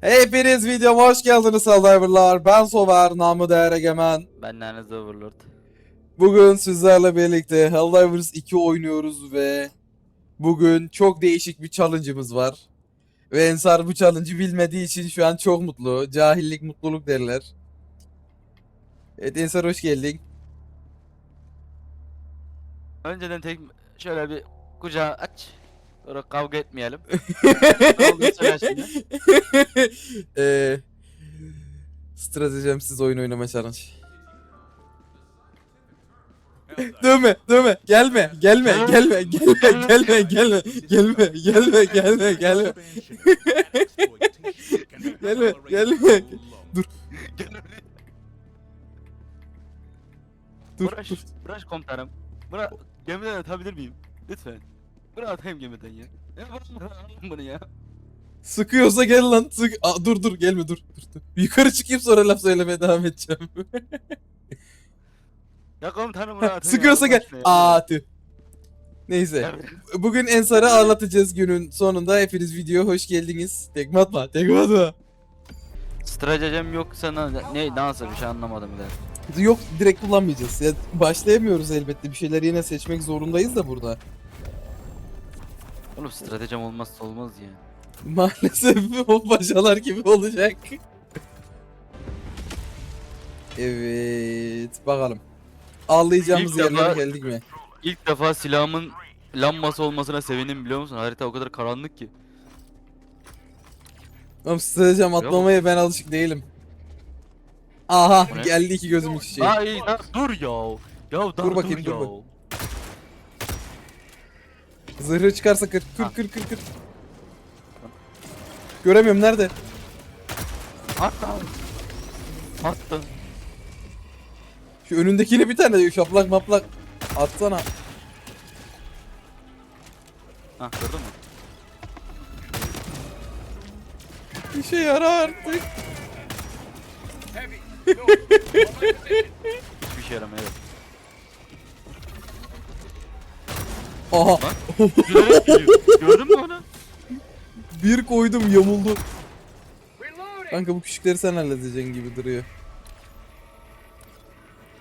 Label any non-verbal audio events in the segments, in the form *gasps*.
Hepiniz videoma hoş geldiniz Survivor'lar. Ben Sover, namı değer egemen. Ben Lanet Overlord. Bugün sizlerle birlikte Helldivers 2 oynuyoruz ve bugün çok değişik bir challenge'ımız var. Ve Ensar bu challenge'ı bilmediği için şu an çok mutlu. Cahillik mutluluk derler. Evet Ensar hoş geldin. Önceden tek şöyle bir kucağı aç. Sonra kavga etmeyelim. Ne oldu sana oyun oynama challenge. dövme, dövme, gelme, gelme, gelme, gelme, gelme, gelme, gelme, gelme, gelme, gelme. Gelme, gelme. Dur. Dur, Bıraş, dur. bıraş komutanım. Bura gemiden atabilir miyim? Lütfen. Bırak atayım gemiden ya. Ya bırak bunu ya. Sıkıyorsa gel lan. Sık. Aa, dur dur gelme dur. dur, dur. Yukarı çıkayım sonra laf söylemeye devam edeceğim. *laughs* Ya komutanım bırak atayım Sıkıyorsa ya, gel. Aa tüh. Neyse. Bugün Ensar'ı ağlatacağız günün sonunda. Hepiniz videoya hoş geldiniz. Tekme atma, tekme atma. Stratejim yok sana ne nasıl bir şey anlamadım bile. Yok direkt kullanmayacağız. Ya, başlayamıyoruz elbette. Bir şeyler yine seçmek zorundayız da burada. Oğlum stratejim olmazsa olmaz ya. *laughs* Maalesef o paşalar gibi olacak. Evet, bakalım. Ağlayacağımız İlk yerlere defa- geldik mi? İlk defa silahımın lambası olmasına sevindim biliyor musun? Harita o kadar karanlık ki. Oğlum stratejim atmamaya ben alışık değilim. Aha ne? geldi iki gözümün çiçeği. Ay lan dur ya. Ya daha Dur bakayım, dur ya. bak. Zırhı çıkarsa kır kır Ha. kır kır kır. Göremiyorum nerede? Attım. Attım. Şu önündekini bir tane şaplak maplak atsana. Hah gördün mü? İşe yarar artık. Hiçbir şey yaramıyor. Aha. Gördün mü onu? bir koydum yamuldu. Kanka bu küçükleri sen halledeceksin gibi duruyor.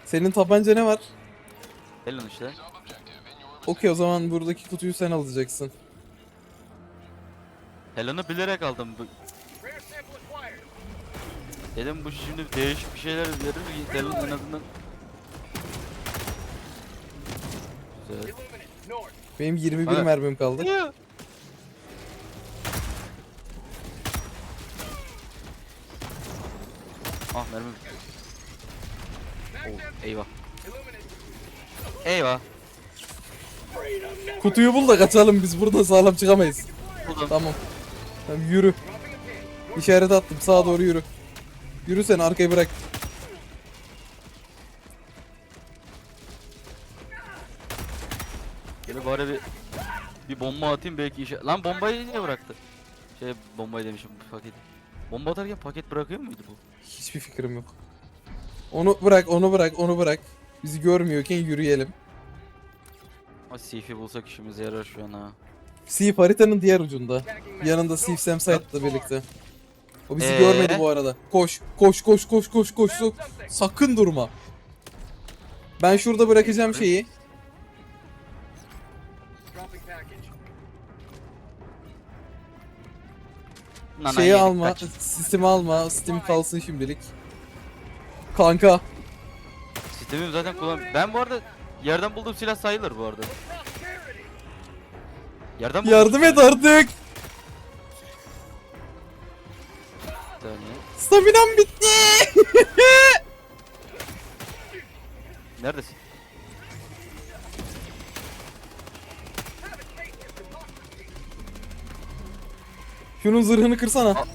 Senin tabanca ne var? Gel lan işte. Okey o zaman buradaki kutuyu sen alacaksın. Helen'ı bilerek aldım. Bu- Dedim bu şimdi değişik bir şeyler verir mi? Helen en azından. Güzel. Benim 21 Evet. mermim kaldı. Ah mermi bitti. Oh, eyvah. Eyvah. Kutuyu bul da kaçalım biz buradan sağlam çıkamayız. Buldum. Tamam. Tamam yürü. İşaret attım sağa doğru yürü. Yürü sen arkayı bırak. Bomba atayım belki işe. Lan bombayı niye bıraktı? Şey bombayı demişim paketi. Bomba atarken paket bırakıyor muydu bu? Hiçbir fikrim yok. Onu bırak, onu bırak, onu bırak. Bizi görmüyorken yürüyelim. Ama CF'i bulsak işimize yarar şu an ha. Steve haritanın diğer ucunda. Yanında Steve Samsight'la birlikte. O bizi Ee? görmedi bu arada. Koş, koş, koş, koş, koş, koş. Sakın durma. Ben şurada bırakacağım şeyi. Şeyi yedik, alma, kaç. sistemi alma. Steam kalsın şimdilik. Kanka. Sistemim zaten kullan. Ben bu arada yerden bulduğum silah sayılır bu arada. Yerden buldum. Yardım et artık. Bir saniye. Staminam bitti. *laughs* Neredesin? Şunun zırhını kırsana.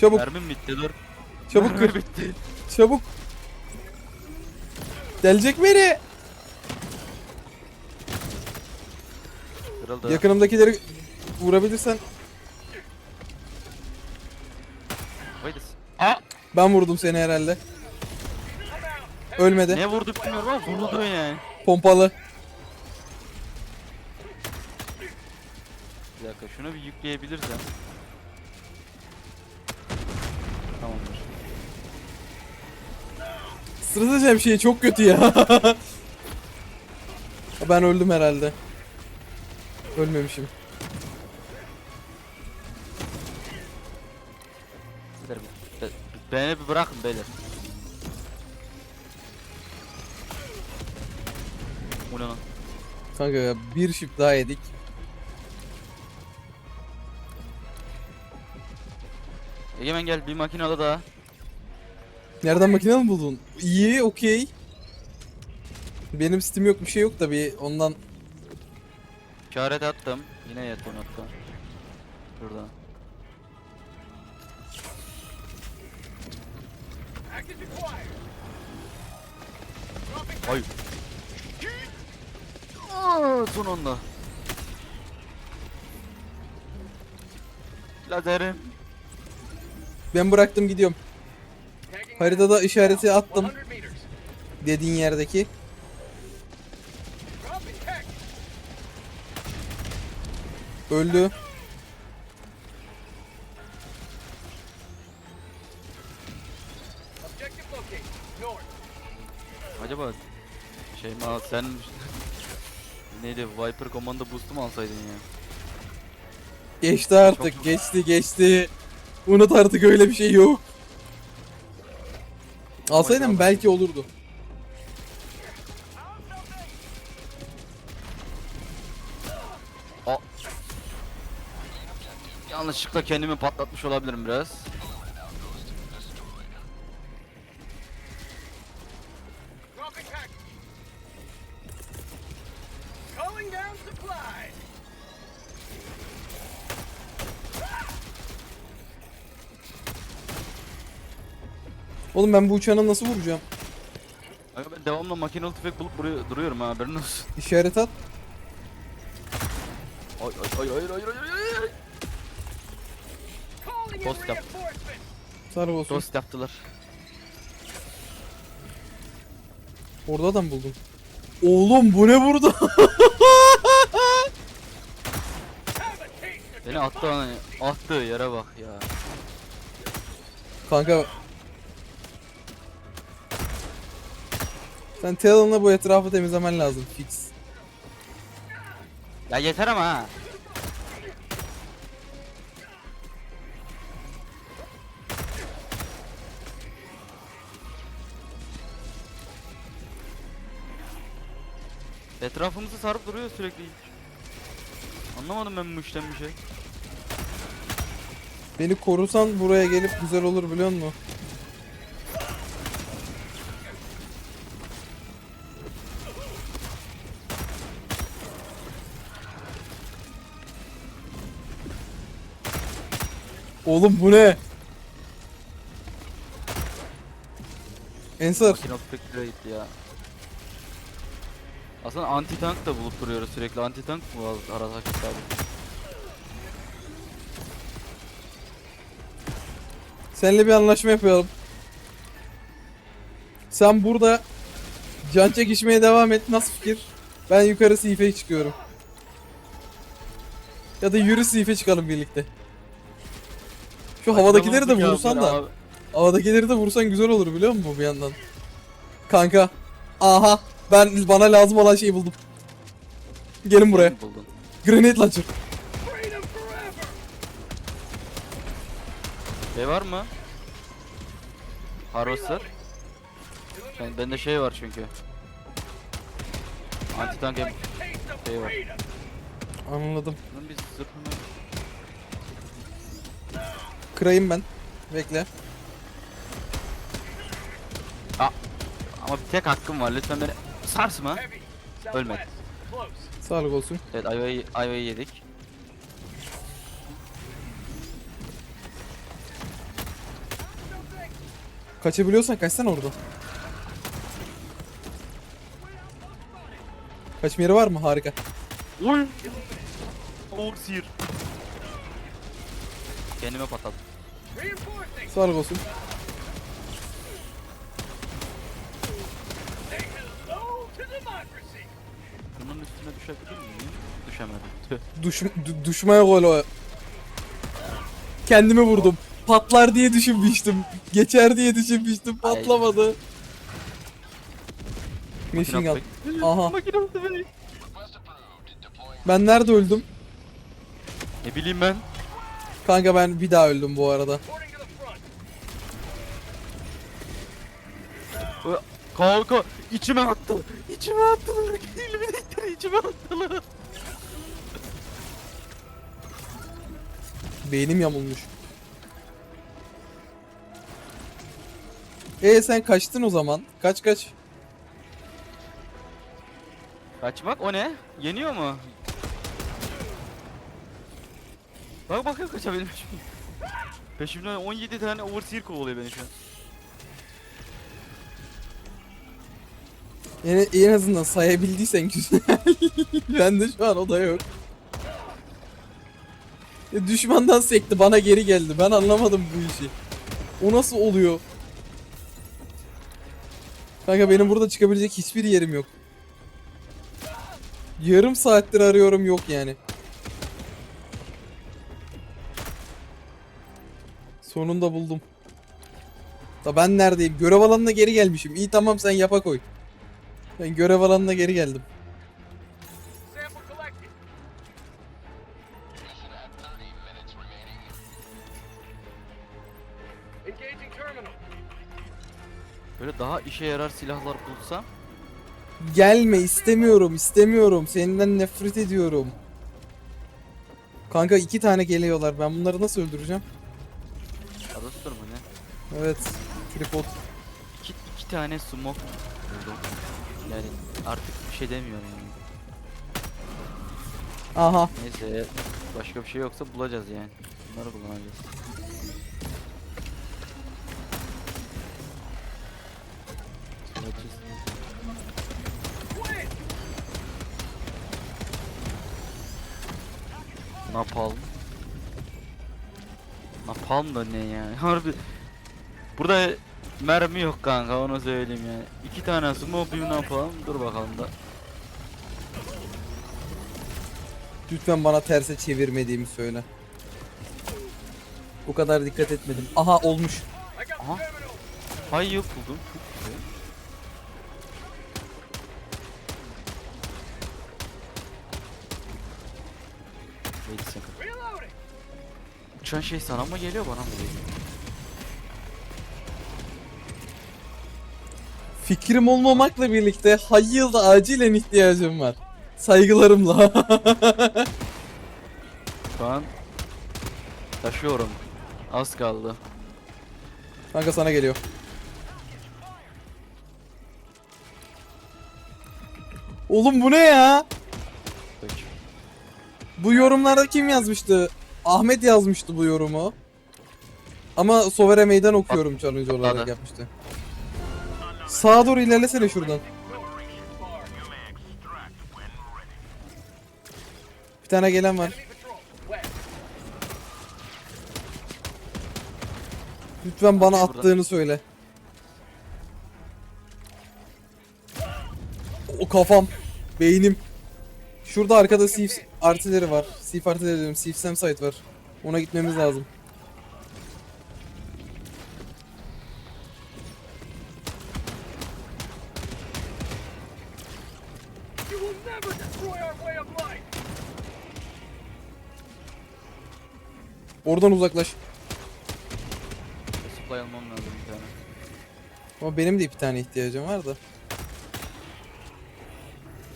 Çabuk, Mermim bitti dur. çabuk kır. bitti. Çabuk. Gelecek beni. Kırıldı. Yakınımdakileri vurabilirsen. Haydi. Aa! Ben vurdum seni herhalde. Ölmedi. Ne vurdu bilmiyorum ama vurdu yani. Pompalı. Şunu bir yükleyebiliriz ya. Tamamdır. Sırada şemsiye çok kötü ya. *laughs* ben öldüm herhalde. Ölmemişim. Beni bir bırakın beyler. Bu? Kanka ya bir şıp daha yedik. Egemen gel bir makinalı daha. Nereden makine mi buldun? İyi, okey. Benim Steam yok bir şey yok da bir ondan İşaret attım. Yine yetim attım. Şurada. Ay. Aa, son anda. Lazerim. Ben bıraktım gidiyorum. Haritada işareti attım dediğin yerdeki. Öldü. Acaba şey mi al sen *laughs* neydi Viper Commando boost'u mu alsaydın ya? Geçti artık, Çok- geçti, geçti. Unut artık öyle bir şey yok. Alsaydım belki olurdu. Yanlışlıkla kendimi patlatmış olabilirim biraz. Oğlum ben bu uçağına nasıl vuracağım? Aga ben devamlı makinalı tüfek bulup buraya duruyorum ha haberin olsun. *laughs* İşaret at. Ay ay ay hayır, hayır. Calling in Post yap. Sarı olsun. Dost yaptılar. Orada adam buldum. Oğlum bu ne burada? *laughs* Beni attı hani attığı yere bak ya. Kanka. Sen Talon'la bu etrafı temizlemen lazım. Fix. Ya yeter ama ha. Etrafımızı sarıp duruyor sürekli. Anlamadım ben bu işten bir şey. Beni korusan buraya gelip güzel olur biliyor musun? Oğlum bu ne? Ensar. Gitti ya. Aslında anti tank da bulup duruyoruz sürekli. Anti tank mı var arasak abi? Seninle bir anlaşma yapalım. Sen burada can çekişmeye devam et. Nasıl fikir? Ben yukarı sife çıkıyorum. Ya da yürü sife çıkalım birlikte. Şu havadakileri de vursan da. abi. Havadakileri de vursan güzel olur biliyor musun bir yandan? Kanka. Aha. Ben bana lazım olan şeyi buldum. Gelin buraya. Grenade launcher. Şey var mı? Harvester. Ben, bende şey var çünkü. Anti tank Şey var. Anladım. Lan biz zırhını... Kırayım ben. Bekle. Ama bir tek hakkım var lütfen beni sarsma. Ölmedi. Sağlık olsun. Evet ayvayı, ayvayı yedik. Kaçabiliyorsan kaçsana oradan. Kaçma yeri var mı? Harika. Uy! Uğur patladım. Reinforcing. Sağlık olsun. Bunun üstüne düşebilir miyim? Düşemedim. Tüh. Du- düşmaya gol o. Kendimi vurdum. Patlar diye düşünmüştüm. Geçer diye düşünmüştüm. Patlamadı. Machine gun. Aha. Makine. Ben nerede öldüm? Ne bileyim ben. Kanka ben bir daha öldüm bu arada. Kanka içime attı. İçime attılar. Eliminator'ı içime attılar. Beynim yamulmuş. E sen kaçtın o zaman. Kaç kaç. Kaçmak o ne? Yeniyor mu? Bak bakın kaçabilmiş miyim? Peşimden 17 tane overseer kovalıyor beni şu an. En, en azından sayabildiysen güzel. *laughs* ben de şu an o da yok. E, düşmandan sekti bana geri geldi. Ben anlamadım bu işi. O nasıl oluyor? Kanka benim burada çıkabilecek hiçbir yerim yok. Yarım saattir arıyorum yok yani. Sonunda buldum. Da ben neredeyim? Görev alanına geri gelmişim. İyi tamam sen yapa koy. Ben görev alanına geri geldim. Böyle daha işe yarar silahlar bulsam. Gelme istemiyorum istemiyorum. Senden nefret ediyorum. Kanka iki tane geliyorlar. Ben bunları nasıl öldüreceğim? Tutur mu ne? Evet. Tripod. İki, iki tane smoke buldum. Yani artık bir şey demiyorum yani. Aha. Neyse başka bir şey yoksa bulacağız yani. Bunları kullanacağız. Bulacağız. Napalm. Napalm da ne yani? *laughs* Harbi. Burada mermi yok kanka onu söyleyeyim yani. İki tane smoke bir napalm. Dur bakalım da. Lütfen bana terse çevirmediğimi söyle. Bu kadar dikkat etmedim. Aha olmuş. Aha. the terminal. Hay yok buldum. Uçan şey sana mı geliyor bana mı geliyor? Fikrim olmamakla birlikte Hayıl'da acilen ihtiyacım var. Saygılarımla. *laughs* Şu an taşıyorum. Az kaldı. Kanka sana geliyor. Oğlum bu ne ya? Peki. Bu yorumlarda kim yazmıştı? Ahmet yazmıştı bu yorumu. Ama Sovere meydan okuyorum challenge olarak yapmıştı. Sağa doğru ilerlesene şuradan. Bir tane gelen var. Lütfen bana attığını söyle. O kafam. Beynim. Şurada arkada Sif artileri var. Sif artileri diyorum. Sif Sam site var. Ona gitmemiz lazım. Oradan uzaklaş. Supply almam lazım bir tane. Ama benim de bir tane ihtiyacım var da.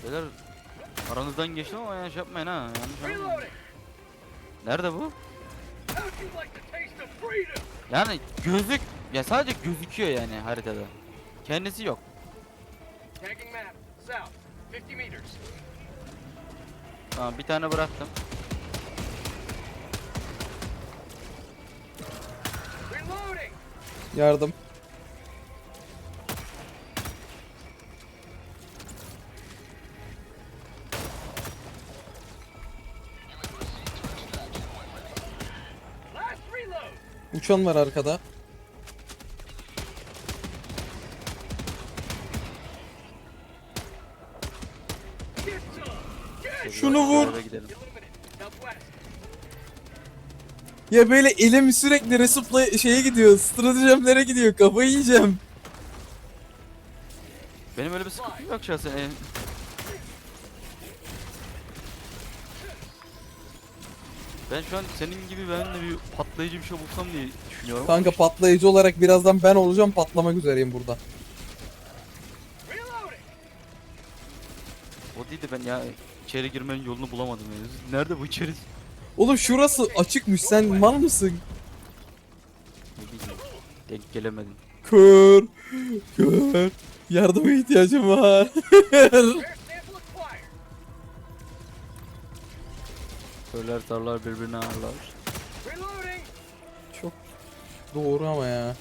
Beyler aranızdan geçtim ama yanlış yapmayın ha. Yanlış yapmayın. Nerede bu? Yani gözük ya sadece gözüküyor yani haritada. Kendisi yok. Tagging map. South. 50 meters. Tamam bir tane bıraktım. Yardım. Uçan var arkada. Şunu vur. Ya böyle elim sürekli resupla şeye gidiyor. Stratejemlere gidiyor. Kafayı yiyeceğim. Benim öyle bir sıkıntım yok şahsen. Ben şu an senin gibi ben de bir patlayıcı bir şey bulsam diye düşünüyorum. Kanka patlayıcı olarak birazdan ben olacağım patlamak üzereyim burada. O değil de ben ya içeri girmenin yolunu bulamadım ya. Nerede bu içeri? Oğlum şurası açıkmış sen mal mısın? Ne bileyim. Denk gelemedim. Kör. Kör. Yardıma ihtiyacım var. *laughs* Körler tarlar birbirine ağırlar. Çok doğru ama ya.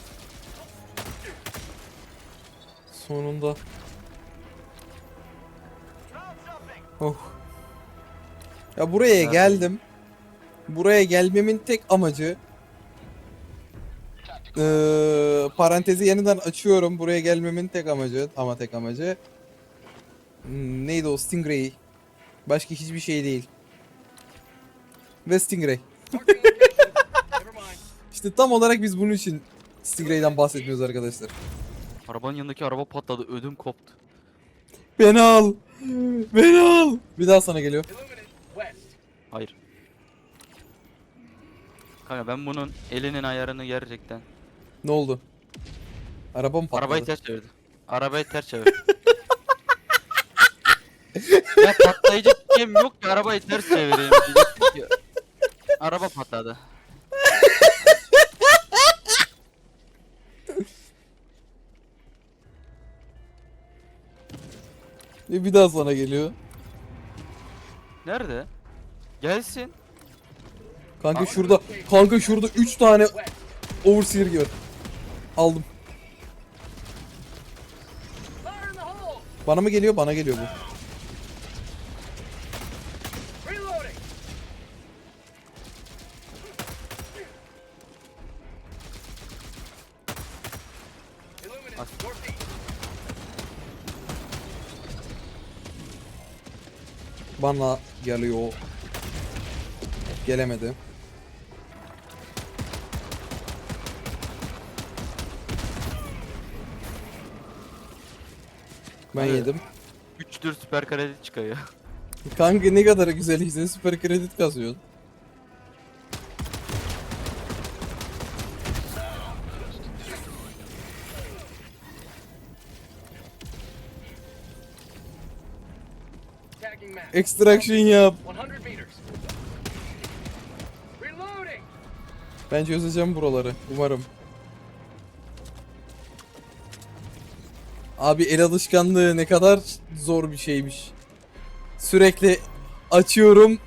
Sonunda. Oh. Ya buraya geldim. Buraya gelmemin tek amacı Eee parantezi yeniden açıyorum. Buraya gelmemin tek amacı ama tek amacı Hmm, neydi o Stingray. Başka hiçbir şey değil. Ve Stingray. *laughs* İşte tam olarak biz bunun için Stingray'den bahsetmiyoruz arkadaşlar. Arabanın yanındaki araba patladı. Ödüm koptu. Beni al. Beni al. Bir daha sana geliyor. Hayır. Kanka ben bunun elinin ayarını gerçekten. Ne oldu? Araba mı patladı? Arabayı ters çevirdi. Arabayı ters çevir. *laughs* ya patlayıcı kim yok ki arabayı ters çevireyim. *laughs* Araba patladı. E, bir daha sana geliyor. Nerede? Gelsin. Kanka şurada, kanka şurada 3 tane overseer gör. Aldım. Bana mı geliyor? Bana geliyor bu. Northeast. Bana geliyor. Gelemedi. Ben Evet. yedim. 3'tür süper kredi çıkıyor. *laughs* Kanka ne kadar güzel işte süper kredi kasıyorsun. Extraction yap. 100 meters. Reloading. Ben çözeceğim buraları. Umarım. Abi el alışkanlığı ne kadar zor bir şeymiş. Sürekli açıyorum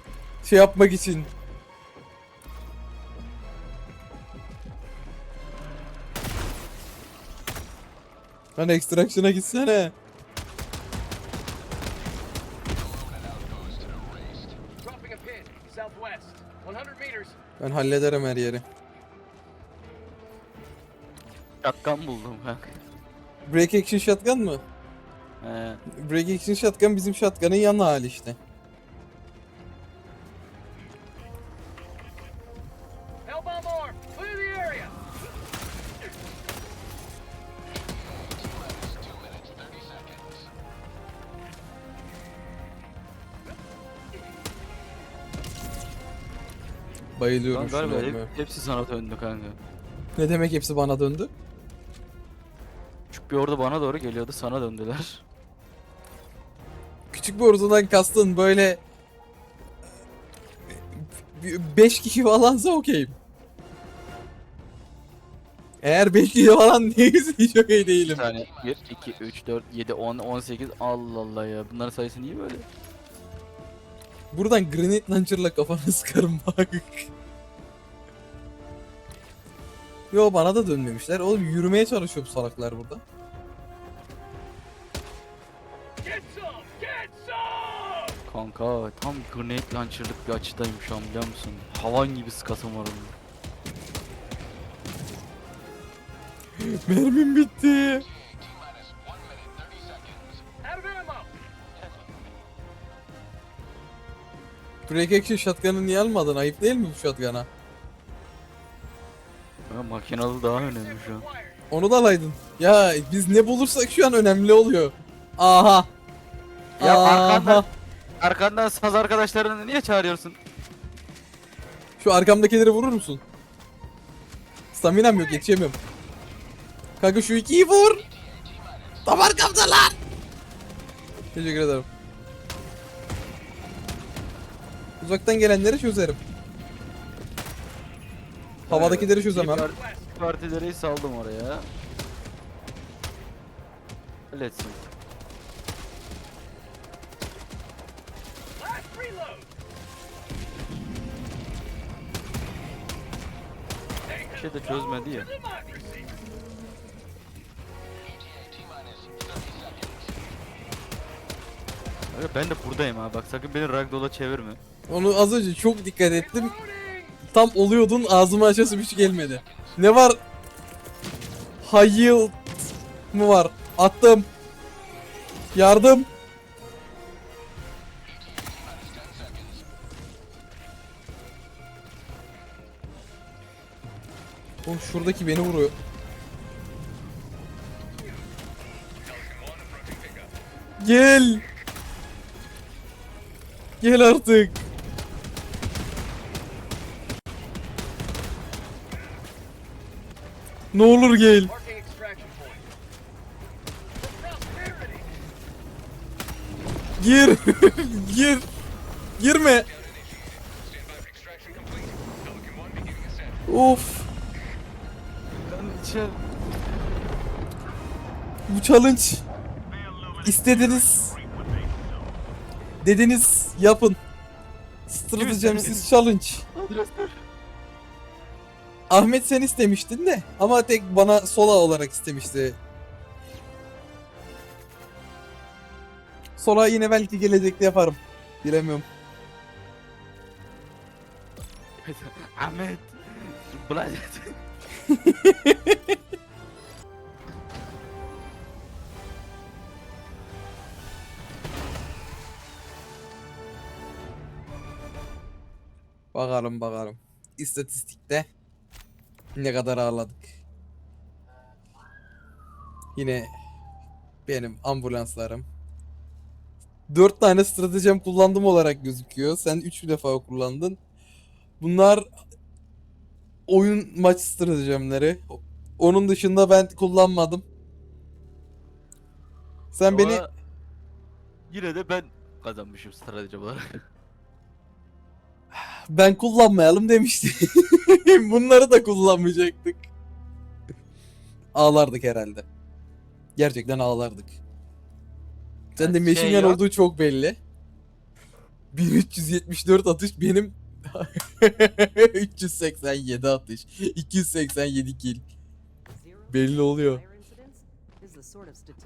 şey yapmak için. Lan extraction'a gitsene. Ben hallederim her yeri. Şatkan buldum kanka. Break action shotgun mı? He. Break action shotgun bizim shotgun'ın yan hali işte. Bayılıyorum galiba şuna. hep, hepsi sana döndü kanka. Ne demek hepsi bana döndü? Küçük bir ordu bana doğru geliyordu sana döndüler. Küçük bir ordudan kastın böyle 5 kişi falansa okeyim. Eğer 5 kişi falan *laughs* değilse hiç okey Bir değilim. tane 1, 2, 3, 4, 7, 10, 18 Allah Allah ya bunların sayısı niye böyle? Buradan grenade launcher'la kafanı *laughs* sıkarım bak. Yo bana da dönmemişler. Oğlum yürümeye çalışıyor bu salaklar burada. Kanka tam grenade launcher'lık bir açıdayım şu an biliyor musun? Havan gibi sıkasım var onun. *gasps* Mermim bitti. Break action shotgun'ı niye almadın? Ayıp değil mi bu shotgun'a? Ya makinalı daha önemli şu an. Onu da alaydın. Ya biz ne bulursak şu an önemli oluyor. Aha. Ya Aha. arkandan arkandan saz arkadaşlarını niye çağırıyorsun? Şu arkamdakileri vurur musun? Staminam yok yetişemiyorum. Kanka şu ikiyi vur. Tam arkamdalar. Teşekkür ederim. Uzaktan gelenleri çözerim. Havadakileri çözemem. Par- Partileri saldım oraya. Halletsin. Bir şey de çözmedi ya. Aga ben de buradayım ha bak sakın beni ragdoll'a çevirme. Onu az önce çok dikkat ettim. Tam oluyordun ağzıma açası bir şey gelmedi. Ne var? Hayıl mı var? Attım. Yardım. Oğlum şuradaki beni vuruyor. Gel. Gel artık. Ne olur gel. Gir. *laughs* Gir. Girme. Of. Bu challenge. İstediniz. Dediniz yapın. Stratejemsiz challenge. Ahmet sen istemiştin de ama tek bana sola olarak istemişti. Sola yine belki gelecekte yaparım. Bilemiyorum. *laughs* Ahmet. Ulan Bakalım bakalım. İstatistikte ne kadar ağladık. Yine benim ambulanslarım. 4 tane stratejim kullandım olarak gözüküyor. Sen 3 defa kullandın. Bunlar oyun maç stratejimleri. Onun dışında ben kullanmadım. Sen beni Ama Yine de ben kazanmışım strateji olarak. Ben kullanmayalım demişti. *laughs* Bunları da kullanmayacaktık. Ağlardık herhalde. Gerçekten ağlardık. Sen de şey yok. olduğu çok belli. 1374 atış benim *laughs* 387 atış. 287 kill. Belli oluyor.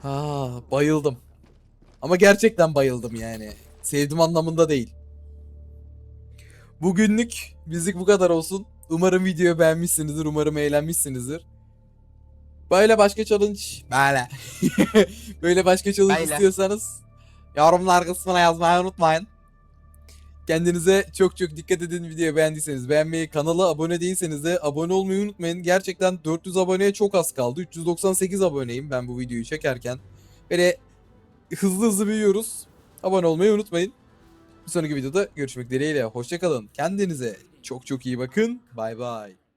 Ha, bayıldım. Ama gerçekten bayıldım yani. Sevdim anlamında değil. Bugünlük bizlik bu kadar olsun. Umarım videoyu beğenmişsinizdir. Umarım eğlenmişsinizdir. Böyle başka challenge böyle. *laughs* Böyle başka challenge Böyle. istiyorsanız yorumlar kısmına yazmayı unutmayın. Kendinize çok çok dikkat edin videoyu beğendiyseniz beğenmeyi, kanala abone değilseniz de abone olmayı unutmayın. Gerçekten 400 aboneye çok az kaldı. 398 aboneyim ben bu videoyu çekerken. Böyle hızlı hızlı büyüyoruz. Abone olmayı unutmayın. Bir sonraki videoda görüşmek dileğiyle. Hoşçakalın. Kendinize çok çok iyi bakın. Bay bay.